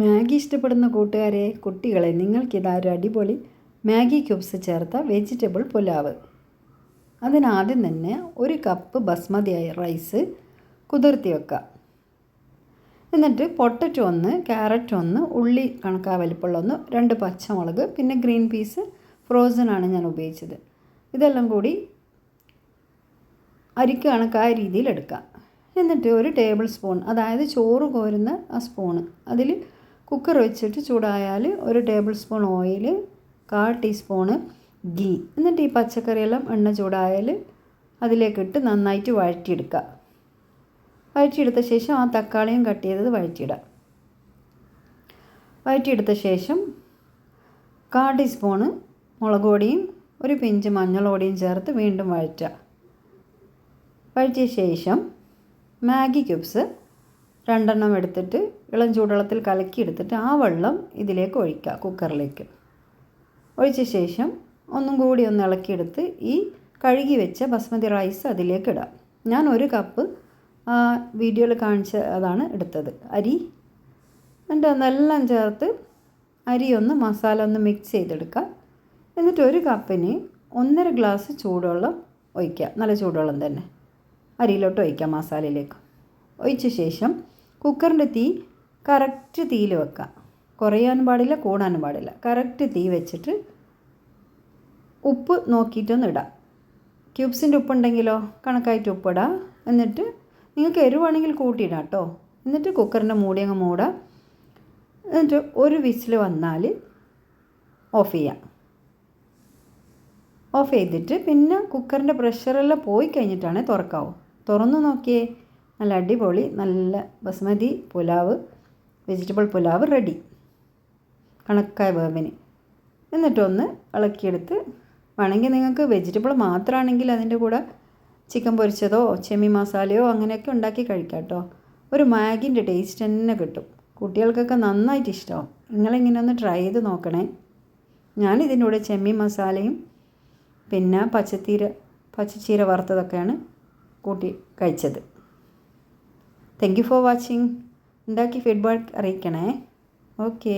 Maggi ഇഷ്ടപ്പെടുന്ന കൂട്ടുകാരെ കുട്ടികളെ നിങ്ങൾക്കിതാ അടിപൊളി മാഗി ക്യൂബ്സ് ചേർത്ത വെജിറ്റബിൾ പുലാവ്. അതിനാദ്യം തന്നെ ഒരു കപ്പ് ബസ്മതി റൈസ് കുതിർത്തി വെക്കുക എന്നിട്ട് പൊട്ടറ്റോ ഒന്ന് ക്യാരറ്റ് ഒന്ന് ഉള്ളി കണക്കാ വലിപ്പമുള്ള ഒന്ന് രണ്ട് പച്ചമുളക് പിന്നെ ഗ്രീൻ പീസ് ഫ്രോസൺ ആണ് ഞാൻ ഉപയോഗിച്ചത്. ഇതെല്ലാം കൂടി അരിക്ക് കണക്കായ രീതിയിൽ എടുക്കുക എന്നിട്ട് ഒരു ടേബിൾ സ്പൂൺ അതായത് ചോറ് കോരുന്ന ആ സ്പൂണ് അതിൽ കുക്കർ വെച്ചിട്ട് ചൂടായാൽ ഒരു ടേബിൾ സ്പൂൺ ഓയിൽ കാൽ ടീസ്പൂണ് ഗീ. എന്നിട്ട് ഈ പച്ചക്കറിയെല്ലാം എണ്ണ ചൂടായാൽ അതിലേക്കിട്ട് നന്നായിട്ട് വഴറ്റിയെടുക്കുക. വഴറ്റിയെടുത്ത ശേഷം ആ തക്കാളിയും കട്ട് ചെയ്തത് വഴറ്റിയിടുക. വഴറ്റിയെടുത്ത ശേഷം കാൽ ടീസ്പൂണ് മുളക് പൊടിയും ഒരു പിഞ്ച് മഞ്ഞളോടിയും ചേർത്ത് വീണ്ടും വഴറ്റുക. വഴറ്റിയ ശേഷം മാഗി ക്യൂബ്സ് രണ്ടെണ്ണം എടുത്തിട്ട് ഇളം ചൂടുവെള്ളത്തിൽ കലക്കി എടുത്തിട്ട് ആ വെള്ളം ഇതിലേക്ക് ഒഴിക്കുക കുക്കറിലേക്ക്. ഒഴിച്ച ശേഷം ഒന്നും കൂടി ഒന്ന് ഇളക്കിയെടുത്ത് ഈ കഴുകി വെച്ച ബസ്മതി റൈസ് അതിലേക്ക് ഇടാം. ഞാൻ ഒരു കപ്പ് വീഡിയോയിൽ കാണിച്ച അതാണ് എടുത്തത്. അരി എന്നിട്ട് അതെല്ലാം ചേർത്ത് അരി ഒന്ന് മസാല ഒന്ന് മിക്സ് ചെയ്തെടുക്കുക. എന്നിട്ട് ഒരു കപ്പിന് ഒന്നര ഗ്ലാസ് ചൂടുവെള്ളം ഒഴിക്കുക. നല്ല ചൂടുവെള്ളം തന്നെ. അരിയിലോട്ട് ഒഴിക്കാം മസാലയിലേക്ക്. ഒഴിച്ച ശേഷം കുക്കറിന്റെ തീ കറക്റ്റ് തീയിൽ വെക്കുക കുറയാനും പാടില്ല കൂടാനും പാടില്ല. കറക്റ്റ് തീ വെച്ചിട്ട് ഉപ്പ് നോക്കിയിട്ടൊന്ന് ഇടാം. ക്യൂബ്സിന്റെ ഉപ്പുണ്ടെങ്കിലോ കണക്കായിട്ട് ഉപ്പിടാം എന്നിട്ട് നിങ്ങൾക്ക് എരിവാണെങ്കിൽ കൂട്ടിയിടാം കേട്ടോ. എന്നിട്ട് കുക്കറിന്റെ മൂടി അങ്ങ് മൂടാം. എന്നിട്ട് ഒരു വിസിൽ വന്നാൽ ഓഫ് ചെയ്യാം. ഓഫ് ചെയ്തിട്ട് പിന്നെ കുക്കറിന്റെ പ്രഷറെല്ലാം പോയി കഴിഞ്ഞിട്ടാണ് തുറക്കാവും. തുറന്നു നോക്കിയേ. നല്ല അടിപൊളി നല്ല ബസ്മതി പുലാവ് വെജിറ്റബിൾ പുലാവ് റെഡി കണക്കായ വേവിന്. എന്നിട്ടൊന്ന് ഇളക്കിയെടുത്ത് വേണമെങ്കിൽ നിങ്ങൾക്ക് വെജിറ്റബിൾ മാത്രമാണെങ്കിൽ അതിന്റെ കൂടെ ചിക്കൻ പൊരിച്ചതോ ചെമ്മി മസാലയോ അങ്ങനെയൊക്കെ ഉണ്ടാക്കി കഴിക്കാം കേട്ടോ. ഒരു മാഗിന്റെ ടേസ്റ്റ് തന്നെ കിട്ടും. കുട്ടികൾക്കൊക്കെ നന്നായിട്ട് ഇഷ്ടമാവും. നിങ്ങളിങ്ങനെ ഒന്ന് ട്രൈ ചെയ്ത് നോക്കണേ. ഞാൻ ഇതിന്റെ കൂടെ ചെമ്മി മസാലയും പിന്നെ പച്ചത്തീര പച്ചച്ചീര വറുത്തതൊക്കെയാണ് കൂട്ടി കഴിച്ചത്. താങ്ക് യു ഫോർ വാച്ചിങ് ഉണ്ടാക്കി ഫീഡ്ബാക്ക് അറിയിക്കണേ. ഓക്കേ